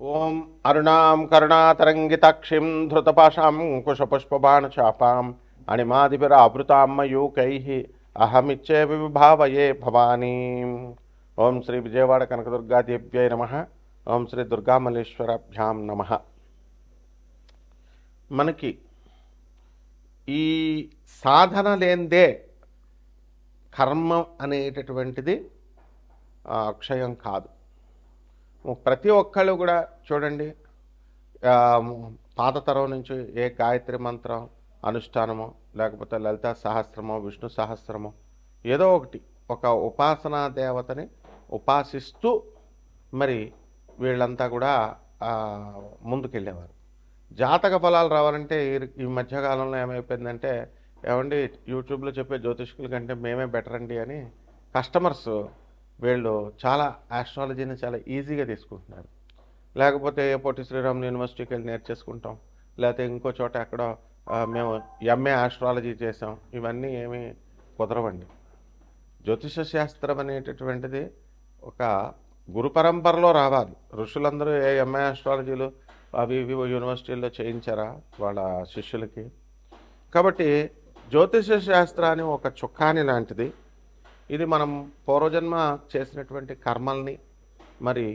ఓం అరుణాం కరుణాతరంగితాక్షిం ధృతపాశాం కుశపుష్పబాణచాపాం అణిమాదిపిరావృతామయూకై అహమిచ్చే విభావయే భవానీ. ఓం శ్రీ విజయవాడ కనకదుర్గాదేవ్యై నమ. ఓం శ్రీ దుర్గామల్లేశ్వరాభ్యాం నమ. మనకి ఈ సాధన లేందే కర్మ అనేటటువంటిది అక్షయం కాదు. ప్రతి ఒక్కళ్ళు కూడా చూడండి పాత తరం నుంచి ఏ గాయత్రి మంత్రం అనుష్ఠానమో లేకపోతే లలిత సహస్రమో విష్ణు సహస్రమో ఏదో ఒకటి ఒక ఉపాసనా దేవతని ఉపాసిస్తూ మరి వీళ్ళంతా కూడా ముందుకెళ్ళేవారు. జాతక ఫలాలు రావాలంటే ఈ- ఈ మధ్యకాలంలో ఏమైపోయిందంటే ఏమండి యూట్యూబ్లో చెప్పే జ్యోతిష్కుల కంటే మేమే బెటర్ అండి అని కస్టమర్స్ వీళ్ళు చాలా ఆస్ట్రాలజీని చాలా ఈజీగా తీసుకుంటున్నారు. లేకపోతే ఏ పొట్టి శ్రీరామ్ యూనివర్సిటీకి వెళ్ళి నేర్చేసుకుంటాం. లేకపోతే ఇంకో చోట ఎక్కడో మేము ఎంఏ ఆస్ట్రాలజీ చేసాం ఇవన్నీ ఏమీ కుదరవండి. జ్యోతిష శాస్త్రం అనేటటువంటిది ఒక గురు పరంపరలో రావాలి. ఋషులందరూ ఏ ఎంఏ ఆస్ట్రాలజీలు అవి ఇవి యూనివర్సిటీల్లో చేయించారా? వాళ్ళ శిష్యులకి. కాబట్టి జ్యోతిష శాస్త్రాన్ని ఒక చుక్కాని లాంటిది. ఇది మనం పూర్వజన్మ చేసినటువంటి కర్మల్ని మరి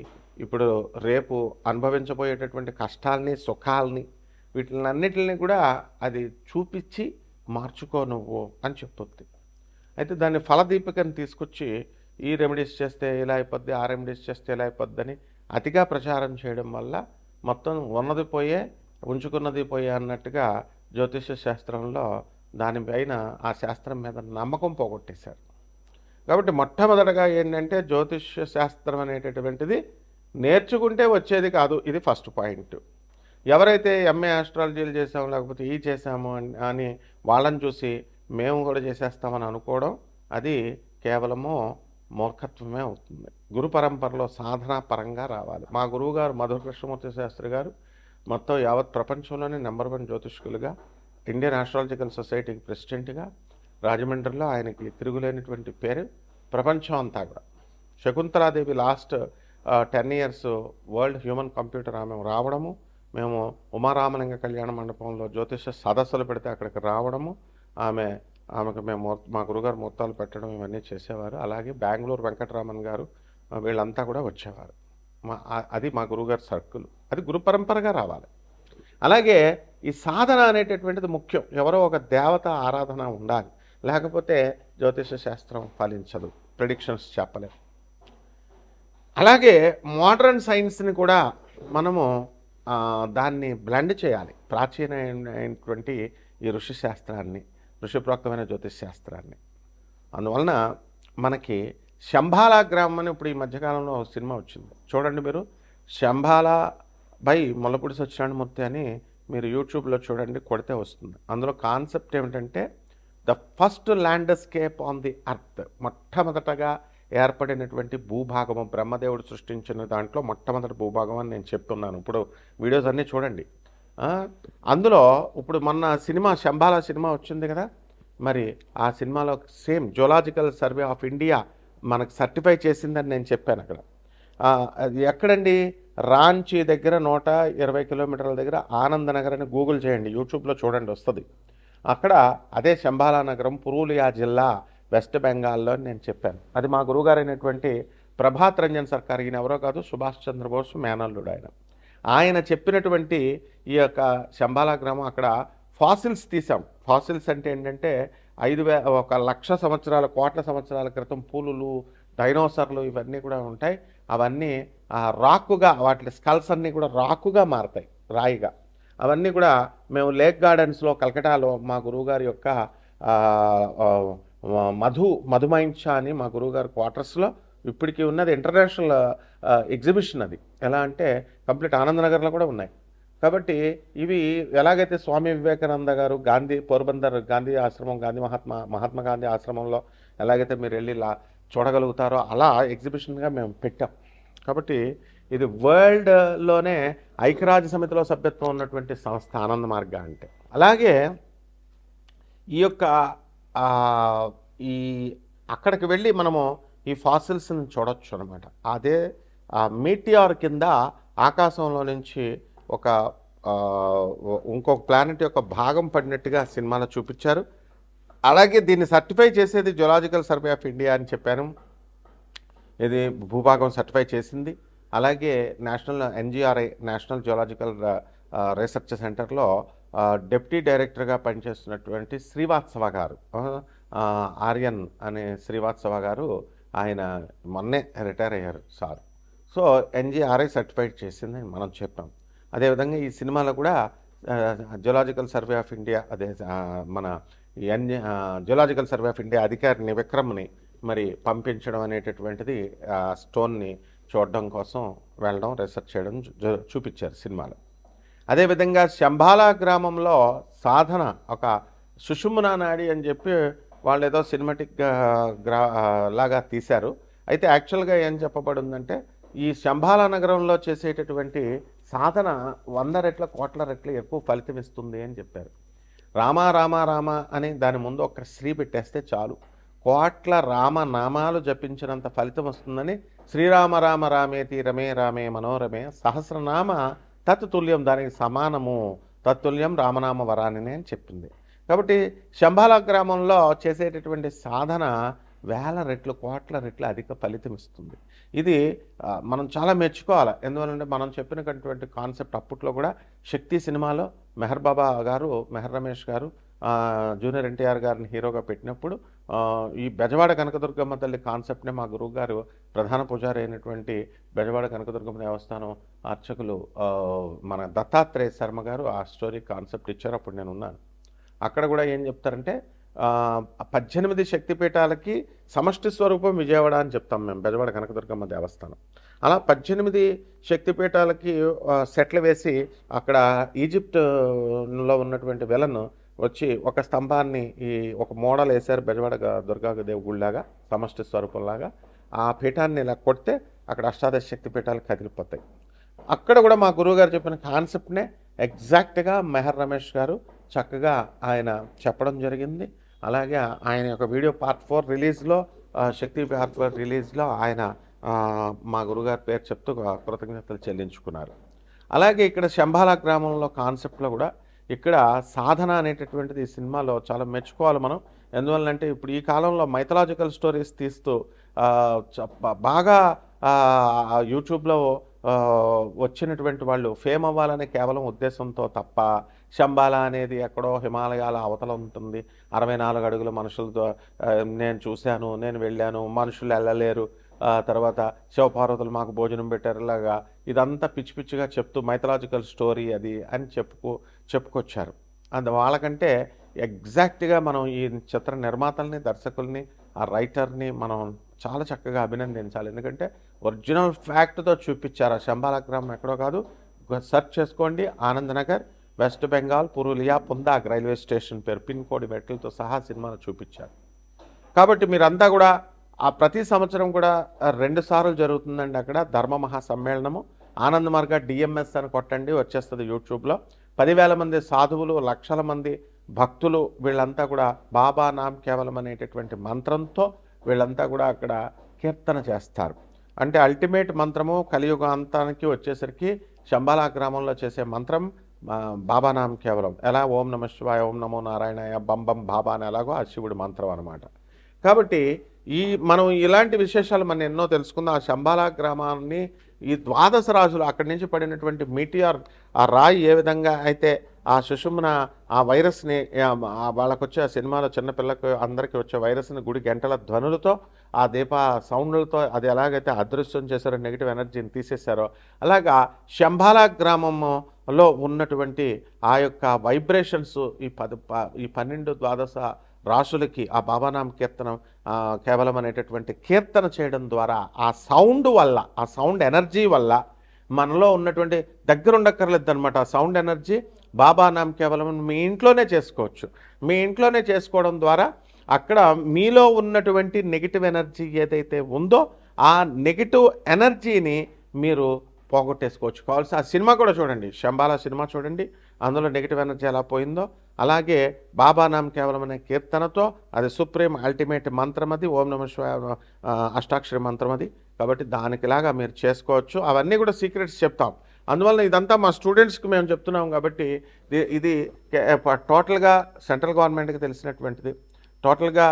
ఇప్పుడు రేపు అనుభవించబోయేటటువంటి కష్టాల్ని సుఖాల్ని వీటినన్నిటిని కూడా అది చూపించి మార్చుకో నువ్వు అని చెప్తుంది. అయితే దాన్ని ఫలదీపికను తీసుకొచ్చి ఈ రెమెడీస్ చేస్తే ఇలా అయిపోద్ది ఆ రెమెడీస్ చేస్తే ఇలా అయిపోద్దని అతిగా ప్రచారం చేయడం వల్ల మొత్తం ఉన్నది పోయే ఉంచుకున్నది పోయే అన్నట్టుగా జ్యోతిష శాస్త్రంలో దానిపైన ఆ శాస్త్రం మీద నమ్మకం పోగొట్టేశారు. కాబట్టి మొట్టమొదటగా ఏంటంటే జ్యోతిష్య శాస్త్రం అనేటటువంటిది నేర్చుకుంటే వచ్చేది కాదు ఇది ఫస్ట్ పాయింట్. ఎవరైతే ఎంఏ ఆస్ట్రాలజీలు చేసాము లేకపోతే ఈ చేసాము అని- అని వాళ్ళని చూసి మేము కూడా చేసేస్తామని అనుకోవడం అది కేవలము మూర్ఖత్వమే అవుతుంది. గురు పరంపరలో సాధనా పరంగా రావాలి. మా గురువు గారు మధుర కృష్ణమూర్తి శాస్త్రి గారు మొత్తం యావత్ ప్రపంచంలోనే నెంబర్ వన్ జ్యోతిష్కులుగా ఇండియన్ ఆస్ట్రాలజికల్ సొసైటీకి ప్రెసిడెంట్గా రాజమండ్రిలో ఆయనకి తిరుగులేనటువంటి పేరు ప్రపంచం అంతా కూడా. Shakuntala Devi last ten years world human computer ఆమె రావడము మేము ఉమారామలింగ కళ్యాణ మండపంలో జ్యోతిష సదస్సులు పెడితే అక్కడికి రావడము ఆమె ఆమెకు మేము మా గురుగారు ముహూర్తాలు పెట్టడం ఇవన్నీ చేసేవారు. అలాగే బెంగళూరు వెంకటరామన్ గారు వీళ్ళంతా కూడా వచ్చేవారు. మా అది మా గురుగారు సర్కిల్. అది గురు పరంపరగా రావాలి. అలాగే ఈ సాధన అనేటటువంటిది ముఖ్యం. ఎవరో ఒక దేవత ఆరాధన ఉండాలి. లేకపోతే జ్యోతిష శాస్త్రం ఫలించదు ప్రిడిక్షన్స్ చెప్పలేము అలాగే మోడర్న్ సైన్స్ని కూడా మనము దాన్ని బ్లెండ్ చేయాలి. ప్రాచీనమైనటువంటి ఈ ఋషి శాస్త్రాన్ని ఋషిప్రోక్తమైన జ్యోతిష్ శాస్త్రాన్ని. అందువలన మనకి శంభాలా గ్రామం అని ఇప్పుడు ఈ మధ్యకాలంలో ఒక సినిమా వచ్చింది. చూడండి మీరు. శంభాలా బై ముల్లపూడి సత్యనారాయణమూర్తి అని మీరు యూట్యూబ్లో చూడండి కొడితే వస్తుంది. అందులో కాన్సెప్ట్ ఏమిటంటే the first landscape on the earth మొట్టమొదటగా ఏర్పడినటువంటి భూభాగము బ్రహ్మదేవుడు సృష్టించిన దాంట్లో మొట్టమొదటి భూభాగం అని నేను చెప్తున్నాను. ఇప్పుడు వీడియోస్ అన్నీ చూడండి. అందులో ఇప్పుడు మొన్న సినిమా శంబాల సినిమా వచ్చింది కదా? మరి ఆ సినిమాలో same zoological survey of India మనకు సర్టిఫై చేసిందని నేను చెప్పాను అక్కడ. అది ఎక్కడండి? రాంచీ దగ్గర నూట ఇరవై కిలోమీటర్ల దగ్గర ఆనందనగర్ అని గూగుల్ చేయండి యూట్యూబ్లో చూడండి వస్తుంది. అక్కడ అదే శంబాలా నగరం పురూలియా జిల్లా వెస్ట్ బెంగాల్లో నేను చెప్పాను. అది మా గురువుగారైనటువంటి ప్రభాత్ రంజన్ సర్కార్ ఈయన ఎవరో కాదు సుభాష్ చంద్రబోస్ మేనల్లుడు ఆయన. ఆయన చెప్పినటువంటి ఈ యొక్క శంబాలా గ్రామం అక్కడ ఫాసిల్స్ తీసాం ఫాసిల్స్ అంటే ఏంటంటే ఐదు వే ఒక లక్ష సంవత్సరాల కోట్ల సంవత్సరాల క్రితం పూలులు డైనోసర్లు ఇవన్నీ కూడా ఉంటాయి. అవన్నీ రాకుగా వాటి స్కల్స్ అన్నీ కూడా రాకుగా మారతాయి రాయిగా. అవన్నీ కూడా మేము లేక్ గార్డెన్స్లో కలకటాలో మా గురువుగారి యొక్క మధు మధుమైంచ అని మా గురువుగారి క్వార్టర్స్లో ఇప్పటికీ ఉన్నది ఇంటర్నేషనల్ ఎగ్జిబిషన్ అది. ఎలా అంటే కంప్లీట్ ఆనందనగర్లో కూడా ఉన్నాయి. కాబట్టి ఇవి ఎలాగైతే స్వామి వివేకానంద గారు గాంధీ పోర్బందర్ గాంధీ ఆశ్రమం గాంధీ మహాత్మా మహాత్మా గాంధీ ఆశ్రమంలో ఎలాగైతే మీరు వెళ్ళి ఇలా చూడగలుగుతారో అలా ఎగ్జిబిషన్గా మేము పెట్టాం. కాబట్టి ఇది వరల్డ్లోనే ఐక్యరాజ్య సమితిలో సభ్యత్వం ఉన్నటువంటి సంస్థ ఆనంద మార్గ అంటే. అలాగే ఈ యొక్క ఈ అక్కడికి వెళ్ళి మనము ఈ ఫాసిల్స్ని చూడొచ్చు అనమాట అదే మీటిఆర్ కింద ఆకాశంలో నుంచి ఒక ఇంకొక ప్లానెట్ యొక్క భాగం పడినట్టుగా సినిమాలో చూపించారు. అలాగే దీన్ని సర్టిఫై చేసేది జులాజికల్ సర్వే ఆఫ్ ఇండియా అని చెప్పాను. ఇది భూభాగం సర్టిఫై చేసింది. అలాగే national NGRI national geological research సెంటర్లో డెప్యూటీ డైరెక్టర్గా పనిచేస్తున్నటువంటి శ్రీవాత్సవ గారు ఆర్యన్ అనే శ్రీవాత్సవ గారు ఆయన మొన్నే రిటైర్ అయ్యారు సార్. సో ఎన్జిఆర్ఐ సర్టిఫైడ్ చేసిందని మనం చెప్పాం. అదేవిధంగా ఈ సినిమాలో కూడా జియోలాజికల్ సర్వే ఆఫ్ ఇండియా అదే మన N geological survey of India అధికారిని విక్రమ్ని మరి పంపించడం అనేటటువంటిది స్టోన్ని చూడడం కోసం వెళ్ళడం రీసెర్చ్ చేయడం చూపించారు సినిమాలో. అదేవిధంగా శంబాలా గ్రామంలో సాధన ఒక సుషుమ్నా నాడి అని చెప్పి వాళ్ళు ఏదో సినిమాటిక్ గ్రా లాగా తీశారు. అయితే యాక్చువల్గా ఏం చెప్పబడిందంటే ఈ శంభాల నగరంలో చేసేటటువంటి సాధన వంద రెట్ల కోట్ల రెట్ల ఎక్కువ ఫలితం ఇస్తుంది అని చెప్పారు. రామ రామ రామ అని దాని ముందు ఒక స్త్రీ పెట్టేస్తే చాలు. కోట్ల రామ నామాలు జపించినంత ఫలితం వస్తుందని శ్రీరామ రామ రామేతి రమే రామే మనోరమే సహస్రనామ తత్తుల్యం దానికి సమానము. తత్తుల్యం రామనామ వరానినే అని చెప్పింది. కాబట్టి శంభాల గ్రామంలో చేసేటటువంటి సాధన వేల రెట్లు కోట్ల రెట్లు అధిక ఫలితం ఇస్తుంది. ఇది మనం చాలా మెచ్చుకోవాలి. ఎందువలంటే మనం చెప్పినటువంటి కాన్సెప్ట్ అప్పట్లో కూడా శక్తి సినిమాలో మెహర్ బాబా గారు మెహర్ రమేష్ గారు జూనియర్ ఎన్టీఆర్ గారిని హీరోగా పెట్టినప్పుడు ఈ బెజవాడ కనకదుర్గమ్మ తల్లి కాన్సెప్ట్నే మా గురువు గారు ప్రధాన పూజారి అయినటువంటి బెజవాడ కనకదుర్గమ్మ దేవస్థానం అర్చకులు మన దత్తాత్రేయ శర్మ గారు ఆ స్టోరీ కాన్సెప్ట్ ఇచ్చారు. అప్పుడు నేను ఉన్నాను అక్కడ కూడా ఏం చెప్తారంటే పద్దెనిమిది శక్తిపీఠాలకి సమష్టి స్వరూపం విజయవాడ అని చెప్తాం మేము బెజవాడ కనకదుర్గమ్మ దేవస్థానం. అలా పద్దెనిమిది శక్తిపీఠాలకి సెట్లు వేసి అక్కడ ఈజిప్ట్లో ఉన్నటువంటి వెలను వచ్చి ఒక స్తంభాన్ని ఈ ఒక మోడల్ వేశారు బెజవాడ దుర్గా దుర్గాదేవి సమష్టి స్వరూపంలాగా. ఆ పీఠాన్ని ఇలా కొడితే అక్కడ అష్టాదశ శక్తి పీఠాలు కదిలిపోతాయి. అక్కడ కూడా మా గురువుగారు చెప్పిన కాన్సెప్ట్నే ఎగ్జాక్ట్గా మెహర్ రమేష్ గారు చక్కగా ఆయన చెప్పడం జరిగింది. అలాగే ఆయన యొక్క వీడియో పార్ట్ ఫోర్ రిలీజ్లో శక్తి పార్ట్ ఫోర్ రిలీజ్లో ఆయన మా గురుగారి పేరు చెప్తూ కృతజ్ఞతలు చెల్లించుకున్నారు. అలాగే ఇక్కడ శంభాల గ్రామంలో కాన్సెప్ట్లో కూడా ఇక్కడ సాధన అనేటటువంటిది ఈ సినిమాలో చాలా మెచ్చుకోవాలి మనం. ఎందువల్లంటే ఇప్పుడు ఈ కాలంలో మైథలాజికల్ స్టోరీస్ తీస్తూ బాగా యూట్యూబ్లో వచ్చినటువంటి వాళ్ళు ఫేమ్ అవ్వాలనే కేవలం ఉద్దేశంతో తప్ప శంబాల అనేది ఎక్కడో హిమాలయాల అవతల ఉంటుంది. అరవై నాలుగు అడుగుల మనుషులతో నేను చూశాను నేను వెళ్ళాను మనుషులు వెళ్ళలేరు తర్వాత శివపార్వతులు మాకు భోజనం పెట్టారులాగా ఇదంతా పిచ్చి పిచ్చిగా చెప్తూ మైథలాజికల్ స్టోరీ అది అని చెప్పుకో చెప్పుకొచ్చారు. అందు వాళ్ళకంటే ఎగ్జాక్ట్గా మనం ఈ చిత్ర నిర్మాతల్ని దర్శకుల్ని ఆ రైటర్ని మనం చాలా చక్కగా అభినందించాలి. ఎందుకంటే ఒరిజినల్ ఫ్యాక్ట్తో చూపించారు. ఆ శంబాల గ్రామం ఎక్కడో కాదు. సెర్చ్ చేసుకోండి. Anandnagar west Bengal Purulia Pundag railway station పేరు. పిన్ కోడ్ మెట్లతో సహా సినిమాను చూపించారు. కాబట్టి మీరంతా కూడా ఆ ప్రతి సంవత్సరం కూడా రెండు సార్లు జరుగుతుందండి అక్కడ ధర్మ మహా సమ్మేళనము ఆనంద్ మార్గ డిఎంఎస్ అని కొట్టండి వచ్చేస్తుంది యూట్యూబ్లో. పదివేల మంది సాధువులు లక్షల మంది భక్తులు వీళ్ళంతా కూడా బాబా నామ్ కేవలం అనేటటువంటి మంత్రంతో వీళ్ళంతా కూడా అక్కడ కీర్తన చేస్తారు. అంటే అల్టిమేట్ మంత్రము కలియుగ అంతానికి వచ్చేసరికి శంబాలా గ్రామంలో చేసే మంత్రం బాబా నామ్ కేవలం. ఎలా? ఓం నమ శివాయ ఓం నమో నారాయణయ బంబం బాబా అని ఎలాగో ఆ శివుడి మంత్రం అనమాట కాబట్టి ఈ మనం ఇలాంటి విశేషాలు మనం ఎన్నో తెలుసుకుందాం. ఆ శంబాలా గ్రామాన్ని ఈ ద్వాదశ రాజులు అక్కడి నుంచి పడినటువంటి మీటిఆర్ ఆ రాయి ఏ విధంగా అయితే ఆ సుషుమ్న ఆ వైరస్ని వాళ్ళకు వచ్చే ఆ సినిమాలో చిన్నపిల్లకు అందరికీ వచ్చే వైరస్ని గుడి గంటల ధ్వనులతో ఆ దీప సౌండ్లతో అది ఎలాగైతే అదృశ్యం చేశారో నెగిటివ్ ఎనర్జీని తీసేశారో అలాగా శంబాలా గ్రామంలో ఉన్నటువంటి ఆ యొక్క వైబ్రేషన్స్ ఈ పద ప- ఈ పన్నెండు ద్వాదశ రాసులకి ఆ బాబానామ కీర్తనం కేవలం అనేటటువంటి కీర్తన చేయడం ద్వారా ఆ సౌండ్ వల్ల ఆ సౌండ్ ఎనర్జీ వల్ల మనలో ఉన్నటువంటి దగ్గర ఉండక్కర్లేదు అనమాట ఆ సౌండ్ ఎనర్జీ బాబా నామ్ కేవలం మీ ఇంట్లోనే చేసుకోవచ్చు. మీ ఇంట్లోనే చేసుకోవడం ద్వారా అక్కడ మీలో ఉన్నటువంటి నెగిటివ్ ఎనర్జీ ఏదైతే ఉందో ఆ నెగిటివ్ ఎనర్జీని మీరు పోగొట్టేసుకోవచ్చు. కావాల్సి ఆ సినిమా కూడా చూడండి. శంబాలా సినిమా చూడండి. అందులో నెగిటివ్ ఎనర్జీ ఎలా పోయిందో అలాగే బాబా నామ్ కేవలం అనే కీర్తనతో అది సుప్రీం అల్టిమేట్ మంత్రం అది ఓం నమ శివాయ అష్టాక్షరి మంత్రం అది. కాబట్టి దానికిలాగా మీరు చేసుకోవచ్చు. అవన్నీ కూడా సీక్రెట్స్ చెప్తాం. అందువల్ల ఇదంతా మా స్టూడెంట్స్కి మేము చెప్తున్నాం కాబట్టి ఇది- ఇది టోటల్గా సెంట్రల్ గవర్నమెంట్కి తెలిసినటువంటిది. టోటల్గా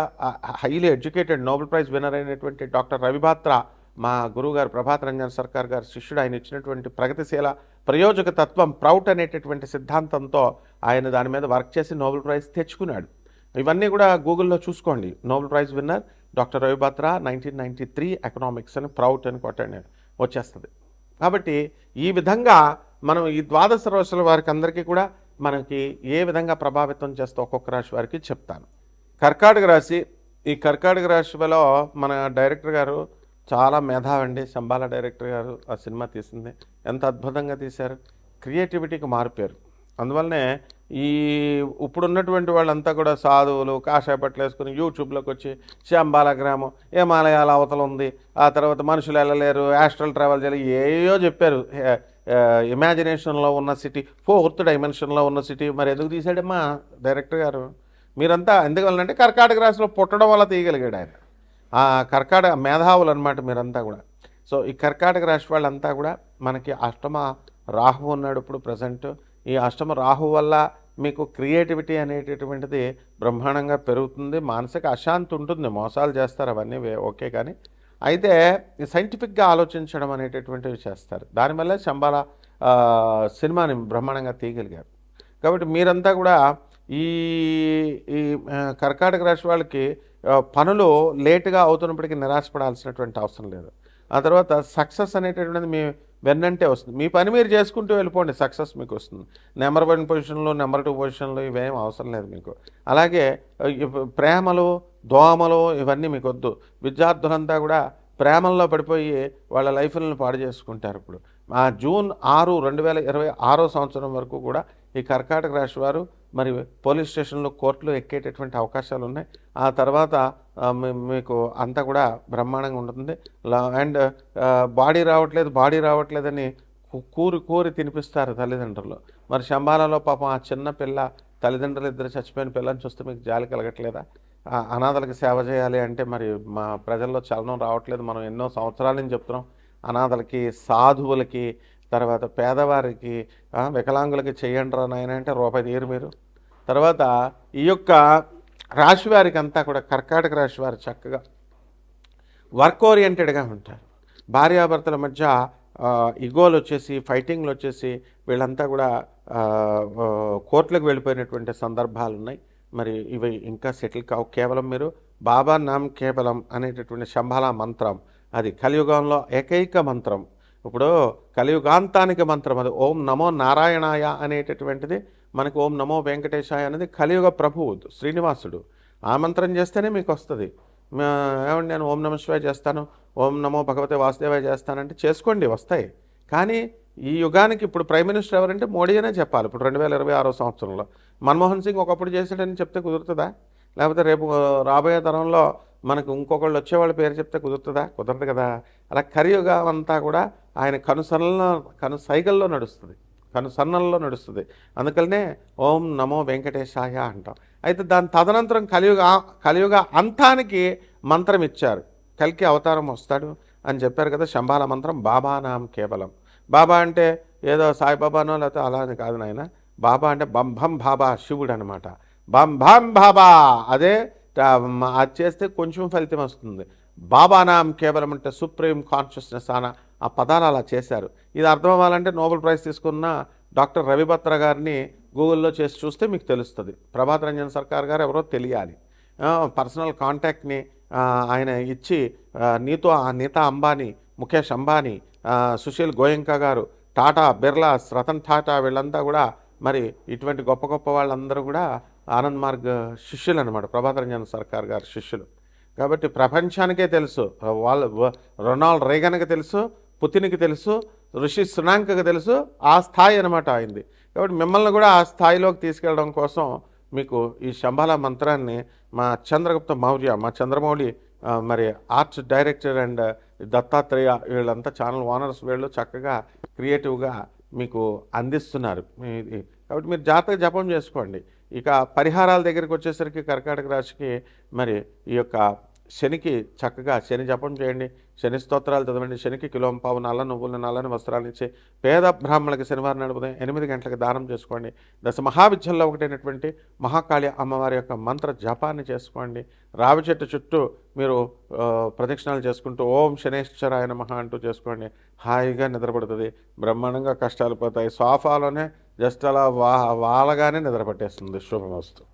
highly educated Nobel prize winner అయినటువంటి డాక్టర్ రవిభాత్ర మా గురువు గారు రంజన్ సర్కార్ గారు శిష్యుడు. ఆయన ఇచ్చినటువంటి ప్రగతిశీల ప్రయోజక తత్వం ప్రౌట్ అనేటటువంటి సిద్ధాంతంతో ఆయన దాని మీద వర్క్ చేసి నోబెల్ ప్రైజ్ తెచ్చుకున్నాడు. ఇవన్నీ కూడా గూగుల్లో చూసుకోండి. Nobel prize winner doctor Ravi Batra nineteen ninety three economics అని ప్రౌట్ అని కొట్టండి. వచ్చేస్తుంది. కాబట్టి ఈ విధంగా మనం ఈ ద్వాదశ రోజుల వారికి అందరికీ కూడా మనకి ఏ విధంగా ప్రభావితం చేస్తే ఒక్కొక్క రాశి వారికి చెప్తాను. కర్కాటక రాశి ఈ కర్కాటక రాశిలో మన డైరెక్టర్ గారు చాలా మేధావండి. శంబాల డైరెక్టర్ గారు ఆ సినిమా తీసింది. ఎంత అద్భుతంగా తీశారు. క్రియేటివిటీకి మారిపోయారు. అందువల్లనే ఈ ఇప్పుడున్నటువంటి వాళ్ళంతా కూడా సాధువులు కాషాయ బట్టలు వేసుకుని యూట్యూబ్లోకి వచ్చి శంబాల గ్రామం హిమాలయాల అవతల ఉంది. ఆ తర్వాత మనుషులు వెళ్ళలేరు యాస్ట్రల్ ట్రావెల్ చేయాలి ఏయో చెప్పారు. ఇమాజినేషన్లో ఉన్న సిటీ ఫోర్త్ డైమెన్షన్లో ఉన్న సిటీ మరి ఎందుకు తీసాడమ్మా డైరెక్టర్ గారు? మీరంతా ఎందువల్లంటే కర్కాటక రాశిలో పుట్టడం వల్ల తీయగలిగాడు ఆయన. ఆ కర్కాటక మేధావులు అనమాట మీరంతా కూడా. సో ఈ కర్కాటక రాశి వాళ్ళంతా కూడా మనకి అష్టమ రాహు ఉన్నాడు ఇప్పుడు ప్రజెంట్. ఈ అష్టమ రాహు వల్ల మీకు క్రియేటివిటీ అనేటటువంటిది బ్రహ్మాండంగా పెరుగుతుంది. మానసిక అశాంతి ఉంటుంది. మోసాలు చేస్తారు. అవన్నీ ఓకే కానీ అయితే ఈ సైంటిఫిక్గా ఆలోచించడం అనేటటువంటివి చేస్తారు. దానివల్ల శంబాల సినిమాని బ్రహ్మాండంగా తీయగలిగారు. కాబట్టి మీరంతా కూడా ఈ ఈ కర్కాటక రాశి వాళ్ళకి పనులు లేటుగా అవుతున్నప్పటికీ నిరాశపడాల్సినటువంటి అవసరం లేదు. ఆ తర్వాత సక్సెస్ అనేటటువంటిది మీ వెన్నంటే వస్తుంది. మీ పని మీరు చేసుకుంటూ వెళ్ళిపోండి సక్సెస్ మీకు వస్తుంది. నెంబర్ వన్ పొజిషన్లో నెంబర్ టూ పొజిషన్లో ఇవేం అవసరం లేదు మీకు. అలాగే ప్రేమలు దోమలు ఇవన్నీ మీకు వద్దు. విద్యార్థులంతా కూడా ప్రేమల్లో పడిపోయి వాళ్ళ లైఫ్లను పాడు చేసుకుంటారు ఇప్పుడు. ఆ జూన్ ఆరు రెండు వేల ఇరవై ఆరో సంవత్సరం వరకు కూడా ఈ కర్కాటక రాశి వారు మరి పోలీస్ స్టేషన్లో కోర్టులో ఎక్కేటటువంటి అవకాశాలు ఉన్నాయి ఆ తర్వాత మీకు అంతా కూడా బ్రహ్మాండంగా ఉంటుంది అండ్ బాడీ రావట్లేదు బాడీ రావట్లేదని కూరి కూరి తినిపిస్తారు తల్లిదండ్రులు. మరి శంబాలలో పాపం ఆ చిన్న పిల్ల తల్లిదండ్రులు ఇద్దరు చచ్చిపోయిన పిల్లని చూస్తే మీకు జాలి కలగట్లేదా? ఆ అనాథలకు సేవ చేయాలి అంటే మరి మా ప్రజల్లో చలనం రావట్లేదు. మనం ఎన్నో సంవత్సరాల నుంచి చెప్తున్నాం. అనాథలకి సాధువులకి తర్వాత పేదవారికి వికలాంగులకి చేయండి రా నాయన అంటే రూపాయి తీరు మీరు. తర్వాత ఈ యొక్క రాశి వారికి అంతా కూడా కర్కాటక రాశి వారు చక్కగా వర్క్ ఓరియంటెడ్గా ఉంటారు. భార్యాభర్తల మధ్య ఇగోలు వచ్చేసి ఫైటింగ్లు వచ్చేసి వీళ్ళంతా కూడా కోర్టులకు వెళ్ళిపోయినటువంటి సందర్భాలు ఉన్నాయి. మరి ఇవి ఇంకా సెటిల్ కావు. కేవలం మీరు బాబా నామ్ కేవలం అనేటటువంటి శంభాల మంత్రం. అది కలియుగంలో ఏకైక మంత్రం. ఇప్పుడు కలియుగాంతానికి మంత్రం. అది ఓం నమో నారాయణాయ అనేటటువంటిది మనకు ఓం నమో వెంకటేశాయ అనేది కలియుగ ప్రభువు శ్రీనివాసుడు. ఆమంత్రం చేస్తేనే మీకు వస్తుంది. ఏమండి నేను ఓం నమ శివాయ చేస్తాను ఓం నమో భగవతే వాసుదేవాయ చేస్తానంటే చేసుకోండి వస్తాయి. కానీ ఈ యుగానికి ఇప్పుడు ప్రైమ్ మినిస్టర్ ఎవరంటే మోడీ అనే చెప్పాలి ఇప్పుడు రెండు వేల ఇరవై ఆరో సంవత్సరంలో. మన్మోహన్ సింగ్ ఒకప్పుడు చేశాడని చెప్తే కుదురుతుందా? లేకపోతే రేపు రాబోయే తరంలో మనకు ఇంకొకళ్ళు వచ్చేవాళ్ళ పేరు చెప్తే కుదురుతుందా? కుదరదు కదా. అలా కలియుగం అంతా కూడా ఆయన కనుసనల్లో కను సైగల్లో నడుస్తుంది. కనుసన్నల్లో నడుస్తుంది. అందుకనే ఓం నమో వెంకటేశాయ అంటాం. అయితే దాని తదనంతరం కలియుగ కలియుగ అంతానికి మంత్రం ఇచ్చారు. కలికి అవతారం వస్తాడు అని చెప్పారు కదా శంబాల మంత్రం బాబా నాం కేవలం. బాబా అంటే ఏదో సాయిబాబానో లేకపోతే అలా అని కాదు నాయన. బాబా అంటే బంభం బాబా శివుడు అనమాట బంభం బాబా అదే అది చేస్తే కొంచెం ఫలితం వస్తుంది. బాబానాం కేవలం అంటే సుప్రీం కాన్షియస్నెస్ అన ఆ పదాలు అలా చేశారు. ఇది అర్థం అవ్వాలంటే నోబెల్ ప్రైజ్ తీసుకున్న డాక్టర్ రవిభత్ర గారిని గూగుల్లో చేసి చూస్తే మీకు తెలుస్తుంది. ప్రభాత్ రంజన్ సర్కార్ గారు ఎవరో తెలియాలి. పర్సనల్ కాంటాక్ట్ని ఆయన ఇచ్చి నీతో ఆ నీతా అంబానీ ముఖేష్ అంబానీ సుశీల్ గోయంకా గారు టాటా బిర్లాస్ రతన్ టాటా వీళ్ళంతా కూడా మరి ఇటువంటి గొప్ప గొప్ప వాళ్ళందరూ కూడా ఆనంద్ మార్గ్ శిష్యులు అనమాట ప్రభాత్ రంజన్ సర్కార్ గారు శిష్యులు. కాబట్టి ప్రపంచానికే తెలుసు. వాళ్ళ రొనాల్డ్ రేగన్కి తెలుసు పుతిన్కి తెలుసు ఋషి సునాంకకు తెలుసు ఆ స్థాయి అనమాట అయింది కాబట్టి మిమ్మల్ని కూడా ఆ స్థాయిలోకి తీసుకెళ్ళడం కోసం మీకు ఈ శంబాల మంత్రాన్ని మా చంద్రగుప్త మౌర్య మా చంద్రమౌళి మరి ఆర్ట్ డైరెక్టర్ అండ్ దత్తాత్రేయ వీళ్ళంతా ఛానల్ ఓనర్స్ వీళ్ళు చక్కగా క్రియేటివ్గా మీకు అందిస్తున్నారు. కాబట్టి మీరు జాతక జపం చేసుకోండి. ఇక పరిహారాల దగ్గరికి వచ్చేసరికి కర్కాటక రాశికి మరి ఈ యొక్క శనికి చక్కగా శని జపం చేయండి శని స్తోత్రాలు చదవండి శనికి కిలోం పావు నల్ల నువ్వులు నల్లని వస్త్రాలు ఇచ్చి పేద బ్రాహ్మణులకి శనివారం నాడు ఉదయం ఎనిమిది గంటలకు దానం చేసుకోండి. దశ మహావిద్యల్లో ఒకటైనటువంటి మహాకాళి అమ్మవారి యొక్క మంత్ర జపాన్ని చేసుకోండి. రావి చెట్టు చుట్టూ మీరు ప్రదక్షిణాలు చేసుకుంటూ ఓం శనేశ్వరాయ మహా అంటూ చేసుకోండి. హాయిగా నిద్రపడుతుంది బ్రహ్మాండంగా కష్టాలు పోతాయి. సోఫాలోనే జస్ట్ అలా వా వాలగానే నిద్ర పట్టేస్తుంది శుభమస్తు.